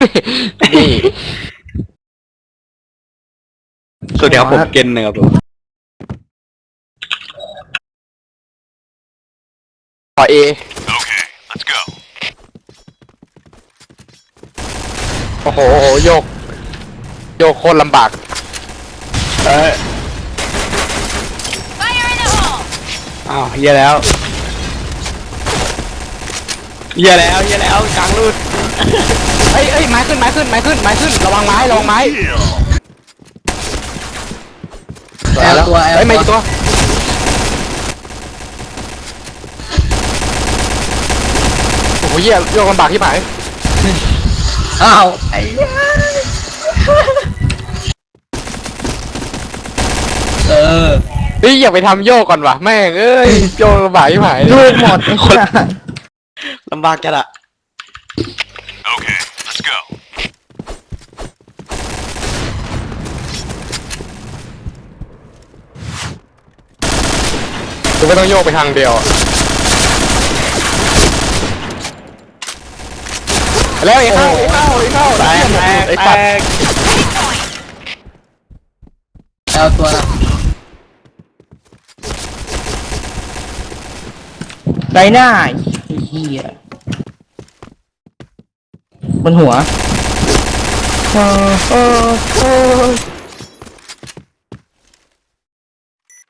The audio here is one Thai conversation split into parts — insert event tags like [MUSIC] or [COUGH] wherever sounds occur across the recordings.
นี่ สวัสดีครับผมเกนนะครับผมขอเอ Okay, let's go. โอ้โหโอ้โหโยก โยกโคตรลำบาก เอ้ย Fire in the hole! อ้าวเฮียแล้วเฮียแล้วเฮียแล้วกลางรูด เอ้ยเอ้ยไม้ขึ้นไม้ขึ้นไม้ขึ้นไม้ขึ้นระวังไม้ระวังไม้ Kill. แอลตัวแอลเอ้ยไม่ตัตัววโอ้โหเหี้ยโยกลำบากที่ไหนอ้าวไอ้เหี้ยเออเฮ้ยอย่าไปทำโยกก่อนว่ะแม่งเอ้ยโยกลำบากที่ไหนลูกหมดไอ้คนลำบากจัดอะ คือไม่ต้องโยกไปทางเดียวอะแล้วไอ้เข้าไอ้เข้าไอ้เข้าแตกแตกไอ้แตปัดกแอลตัวละไรหน้าไอ้เหี้ยบนหัวเออเออเออ Bomb has been planted. เอาสนุกแล้วนะ In the hole! โอ้โยกแม่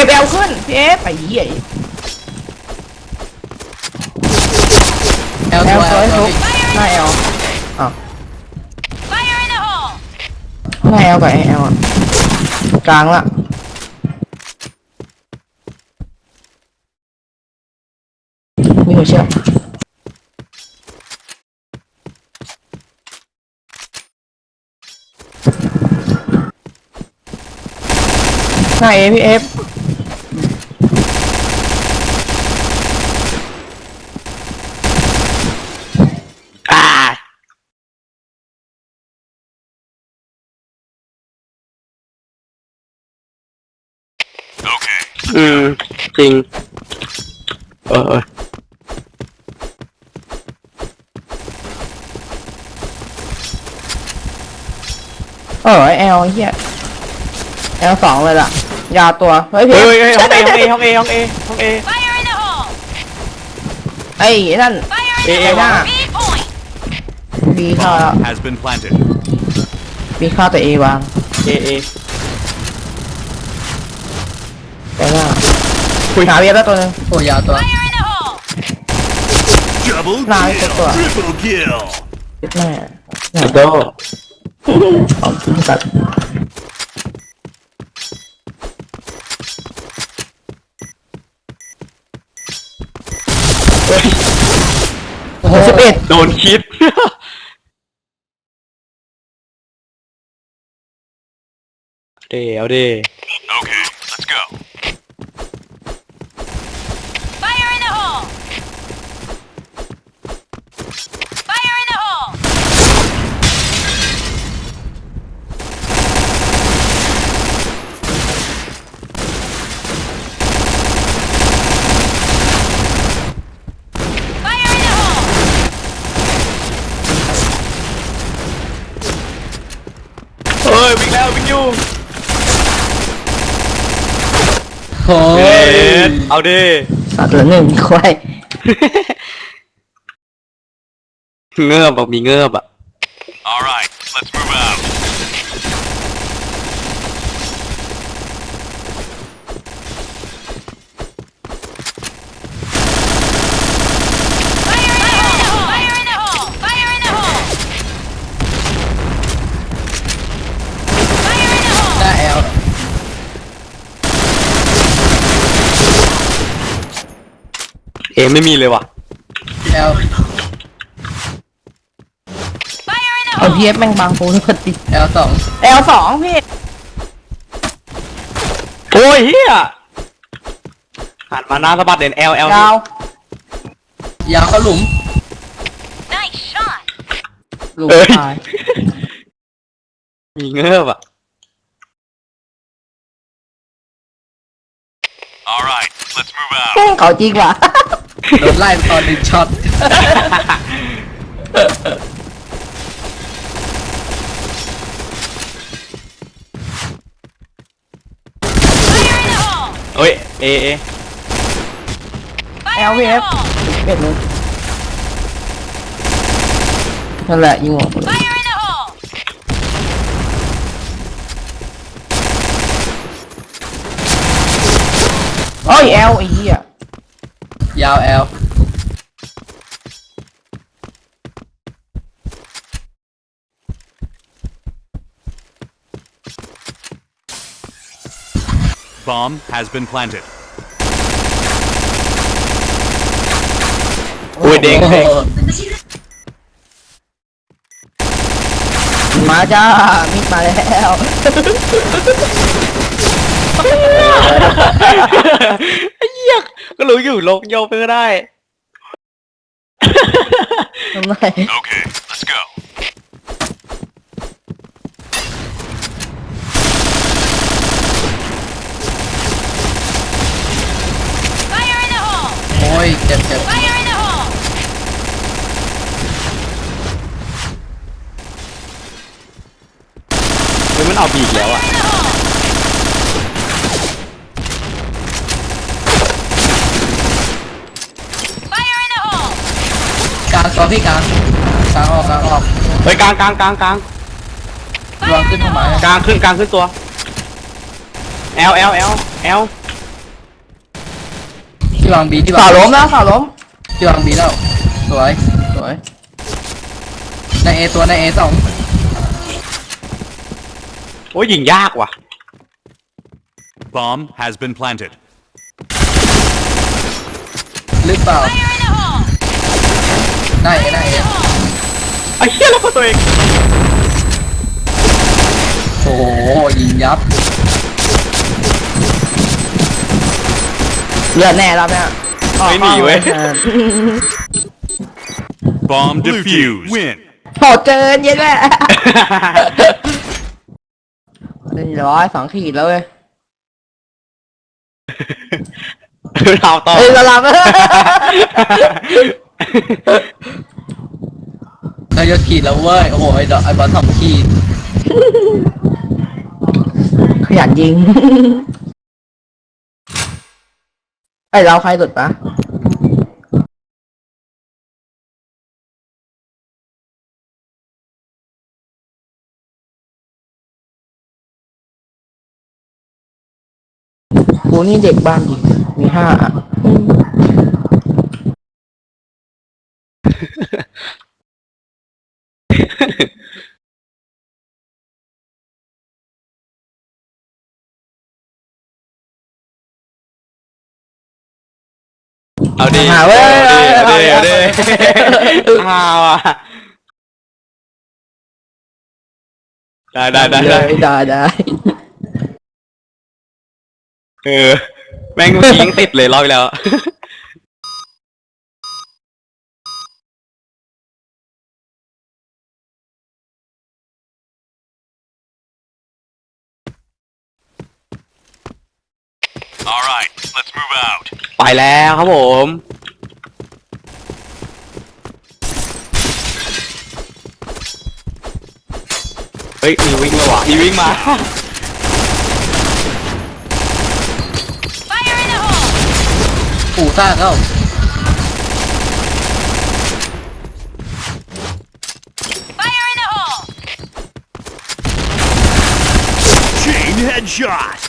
เทปแอลขึ้นเทปไอ้เหี้ยแอลตัวแอลตัวหน้าแอล Fire in the hole! หน้าแอลกับไอแอลอะกลางละมีหัวเชือกหน้าเอพี่เอฟ อ่า Okay, อืมจ ริง เออเออเออไอแอลไอ้เหี้ยแอลสองเลยล่ะ ยาวตัว เฮ้ยพี่เฮ้ยเฮ้ยห้องเอห้องเอห้องเอห้องเอห้องเอ Fire in the hole! ไอ้นั่น Fire in Eh, the eh, hole! wah. B point! บีเข้าแล้ว bomb has been planted. บีเข้าแต่เอวางเอเอแต่ว่า คุยหาเบียร์แล้วตัวนึงโอ้ยาวตัว Fire in the hole! Double Nah, it's kill. a good. Triple kill. คิดแม่โดของจริงสัตว์โอ้โหสิบเอ็ดโดนคิด เดี๋ยวดิ Okay, let's go. Fire in the hole! Fire in the hole! ไฟ in the hole! เฮ้ยวิ่งแล้ววิ่งอยู่ โอ้ เด็ด เอาดิสัตว์เหลือหนึ่งควายเงือบบอกมีเงือบอะ All right, let's move out. Fire in the hole! Fire in the hole! Fire in the hole! เอไม่มีเลยว่ะแอล Fire in the ไอ hole! พีเอฟแม่งบางปูทุกติแอลสองแอลสองพี่โอ้ยเฮียหันมาหน้าสะบัดเด่น L L ยาว ยาวเข้าหลุม Nice shot! ลูกเอ้ย ตายมีเงือบอะ All right, let's move out. เขาจริงว่ะ โดนไล่ตอนหนึ่งช็อต Fire in the hole! เอ้ย เอ เอ Fire in the LVF. hole! เป็ดเลยนั่นแหละยิงหัวกูเลย Fire in the hole! โอ้ยแอลไอ้เหี้ย ยาวแอล Bomb has been planted. โอ้ยเด้งเด้งมาจ้า มิดมาแล้วไอ้เหี้ ยก็รู้อยู่ลงโยกไปก็ได้ ทำไม Okay, let's go. Fire in the hole! โอ้ยเจ็บเจ็บ Fire in the hole! เฮ้ยมันเอาบีอีกแล้วอะ In the hole! Fire in the hole! กลางตัวพี่กลางกลางออกกลางออกเฮ้ยกลางกลางกลางกลางวางขึ้นทำไมกลางขึ้นกลางขึ้นตัว L L L L ที่วางบีที่วาสางล้มนะสาล้มที่วางบีแล้วสวยสวยในเอตัวในเอสองโอ้ยยิงยากว่ะ Bomb has been planted. หรือเปล่า Fire in the hole! ได้เอได้เอ In the hole! ไอ้เหี้ยแล้วพอตัวเองโอ้โหยิงยับเลือดแน่รอบเนี้ยไม่หนีเว้ย ออ Bomb defused. Win. โหดเกินเย็นแม่เรียบร้อยสองขีดแล้วเว้ยเราต่อเอ้ยระลับ เราจะขีดแล้วเว้ย โอ้โห ไอ้ดอกไอ้บอลสองขีด ขยันยิง ไอเราใครสุดปะกูนี่เด็กบ้านดิมีห้าอะ เอาดิหาเว้ยเอาดิเอาดิเอาดิเอาเอาอะได้ได้ได้ได้ได้ได้เออแม่งเมื่อกี้ยังติดเลยรอบที่แล้ว All right, let's move out. ไปแล้วครับผม เฮ้ย มีวิ่งมาว่ะมีวิ่งมา [LAUGHS] Fire in the hole! ปู่ซ่าเข้า Fire in the hole! Chain headshot.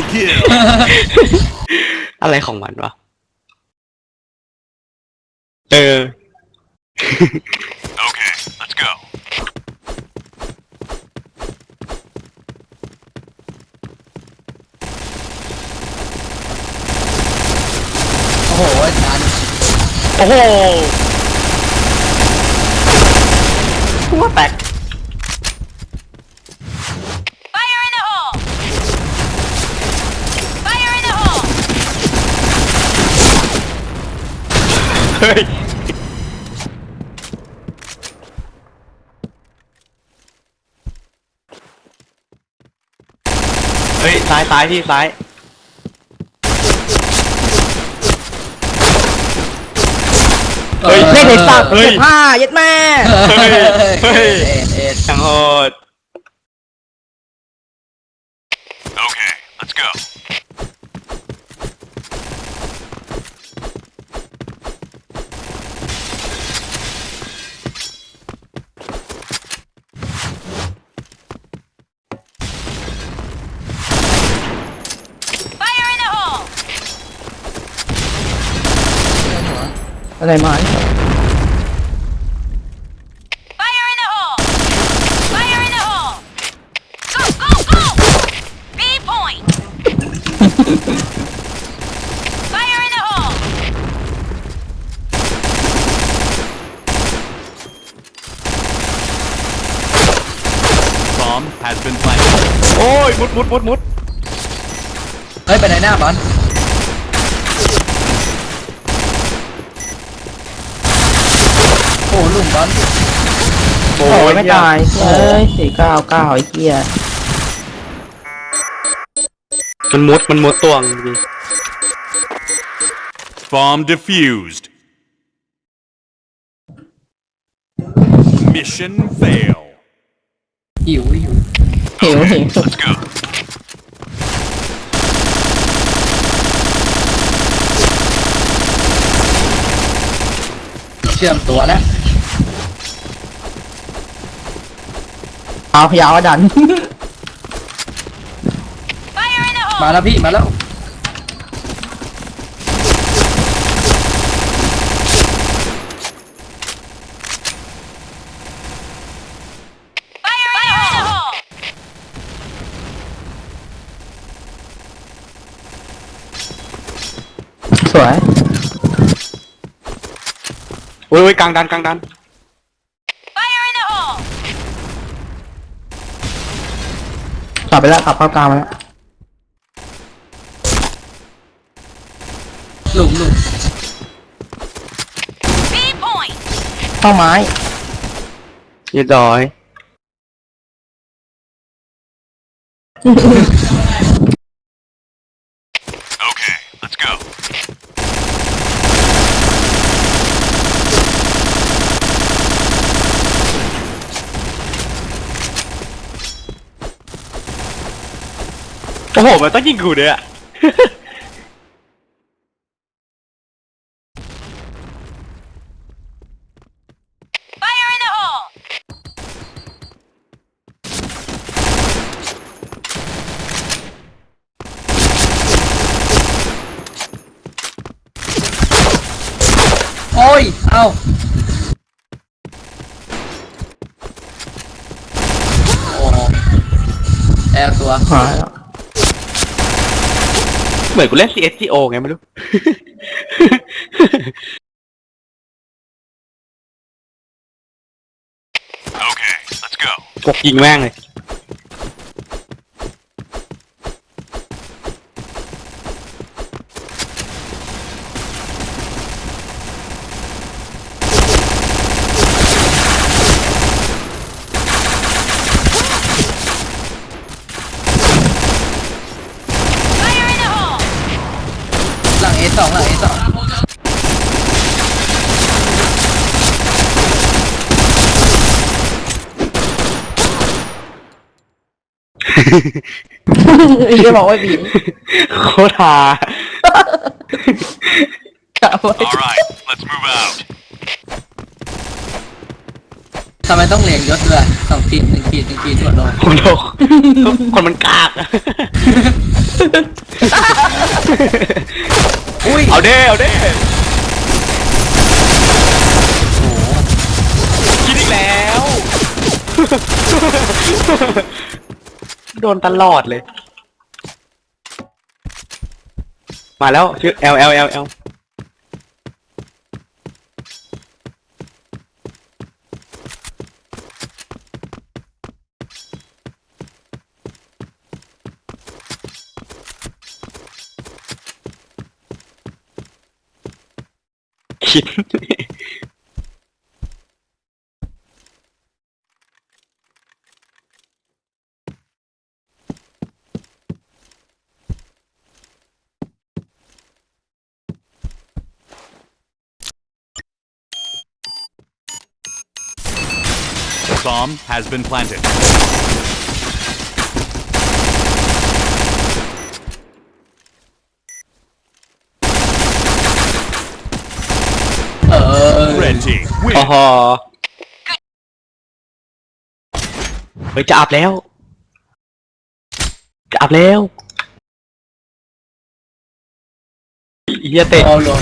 Triple kill. อะไรของมันวะ เออ Okay, let's go. โอ้โหทันโอ้โหหัวแตก Fire in the hole! Fire in the hole! เฮ้ยเฮ้ยซ้ายซ้ายที่ซ้ายเฮ้ยเล่นไอ้สัตว์เฮ้ยเจ็บผ้าเย็ดแม่ เฮ้ยเฮ้ย เอ็ดเอ็ดช่างโหด Okay, let's go. Fire in the hole! อะไรมา Fire in the hole! Fire in the hole! Go, go, go! B point! Fire in the hole! Bomb has been planted. โอ้ยมุดมุดมุดมุดเฮ้ยไปไหนหน้าบอลโอ้ หลุมบอลโอ้โอ้ยยไม่ตายเฮ้ยสี่เก้าเก้าไอ้เหี้ยมันมุดมันมุดตัวจริง Bomb defused. Mission fail. หิวหิวหิวหิว Let's go. เชื่อมตัวแล้วเอาพยาวดัน Fire in the มา hole! แล้วพี่ มาแล้ว Fire in the hole! สวย โอ้ยโอ้ยกลางดันกลางดัน Fire in the hole! กลับไปแล้วกลับเข้ากลางมาแล้วหลุมหลุม B point! เข้าไม้เรียบร้อย อ้โหมันต้องยิงกูด้วยอะ Fire in the hole! โอ้ย เอ้า โอ้แอบตัว หายแล้ว มือนกูเล่น CSGO ไงไม่รู้ Okay, let's go. กกยิงแม่งเลย Fire in the hole! หลัง A สองหลัง A สอง ไอ้เหี้ยบอกว่าบีโคตรฮากะไว้ All right, let's move out. ทำไมต้องเรียงยศด้วยสองขีดหนึ่งขีดหนึ่งขีดกดลงผมโดนคนมันกากอะอุ้ย เอาเด้เอาเด้คิดอีกแล้ว โดนตลอดเลย มาแล้วชื่อ L L L L คิด Bomb has been planted. เออ Red team โอ้ win. โหเฮ้ยจะอับแล้ว จะอับแล้วเฮียเตะเอาลง